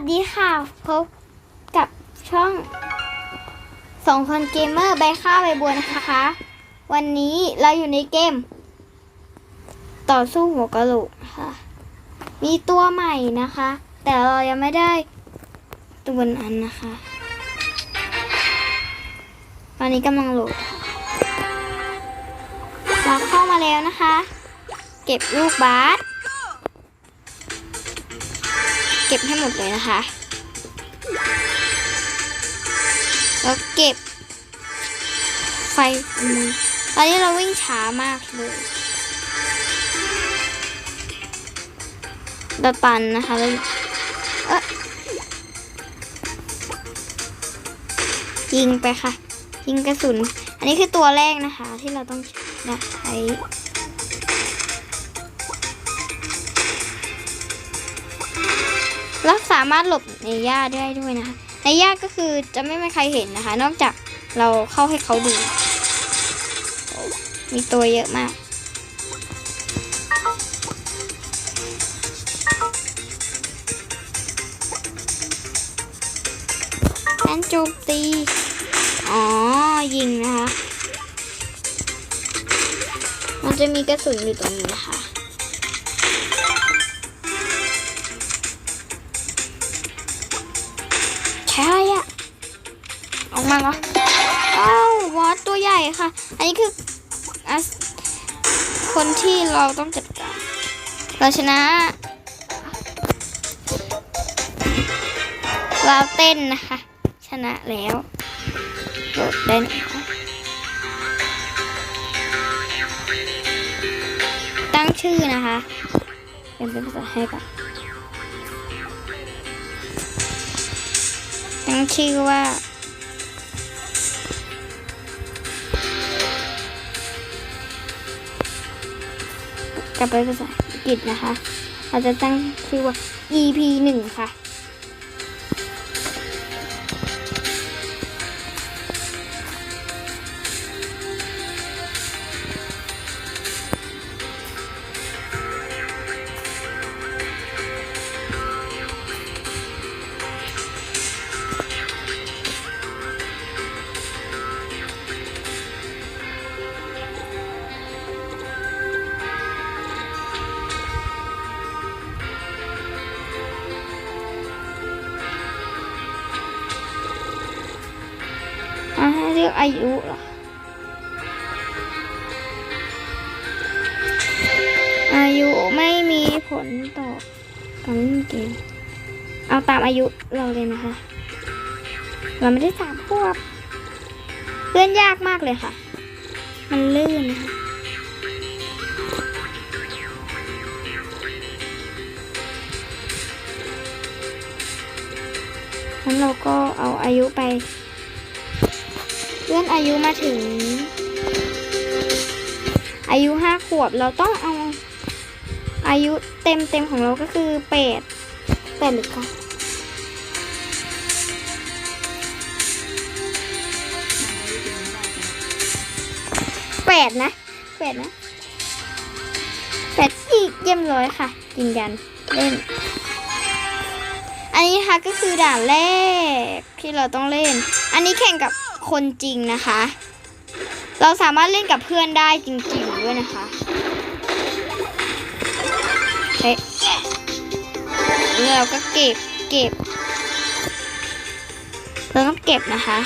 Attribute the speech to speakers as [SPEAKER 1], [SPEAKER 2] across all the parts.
[SPEAKER 1] สดีค่ะ พบกับช่องสองคนเกมเมอร์ใบข้าวใบบัวนะคะ วันนี้เราอยู่ในเกม ต่อสู้หัวกะโหลกค่ะ มีตัวใหม่นะคะ แต่เรายังไม่ได้ตัวนั้นนะคะ ตอนนี้กำลังโหลดเราเข้ามาแล้วนะคะ เก็บลูกบาส เก็บให้หมดเลยนะคะ แล้วเก็บ ไฟอันนี้ตอนนี้เราวิ่งช้ามากเลยเราตันนะคะเราเอะยิงไปค่ะ ยิงกระสุน อันนี้คือตัวแรกนะคะ ที่เราต้องใช้ แล้วสามารถหลบในหญ้าได้ด้วยนะคะ ในหญ้าก็คือจะไม่มีใครเห็นนะคะ นอกจากเราเข้าให้เขาดู มีตัวเยอะมาก การโจมตี อ๋อ ยิงนะคะ มันจะมีกระสุนอยู่ตรงนี้นะคะ ใช่อะอะออกมาเหรออ้าววอสตัวใหญ่ค่ะ อันนี้คือคนที่เราต้องจัดการเราชนะ เราเต้นนะคะ ชนะแล้วโดดเต้นตั้งชื่อนะคะเป็นภาษาไทยก่อน ตั้งชื่อว่ากลับไปภาษาอังกฤษนะคะ เราจะตั้งชื่อว่า EP หนึ่งค่ะ รียกอายุเหรออายุไม่มีผลต่อการเล่นเกม เอาตามอายุเราเลยนะคะ เราไม่ได้สามขวบเลื่อนยากมากเลยค่ะ มันลื่นนะคะงั้นเราก็เอาอายุไป เลื่อนอายุมาถึง อายุห้าขวบเราต้องเอาอายุเต็มเต็มของเราก็คือแปดแปดหรือเก้าแปดนะแปดนะแปดอีกเยี่ยมร้อยค่ะยืนยันเล่น อันนี้นะคะก็คือด่านแรกที่เราต้องเล่น อันนี้แข่งกับ คนจริงนะคะ เราสามารถเล่นกับเพื่อนได้จริงๆด้วยนะคะเฮ้ยแล้วเราก็เก็บเก็บเราต้องเก็บนะคะ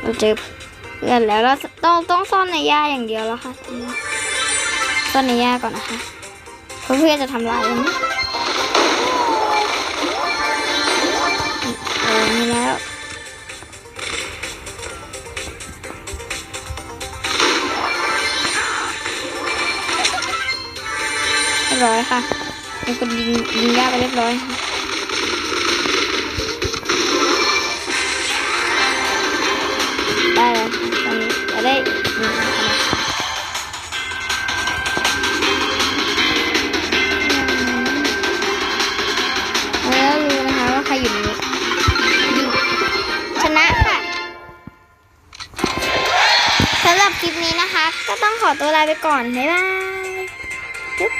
[SPEAKER 1] เราเจอเพื่อนแล้วเราต้องต้องซ่อนในหญ้าอย่างเดียวแล้วค่ะซ่อนในหญ้าก่อนนะคะ เพื่อนจะทำลายมัน เออมีแล้วเรียบร้อยค่ะมีคนยิงยิงยาไปเรียบร้อย คลิปนี้นะคะ ก็ต้องขอตัวลาไปก่อน บ๊ายบายจุ๊บ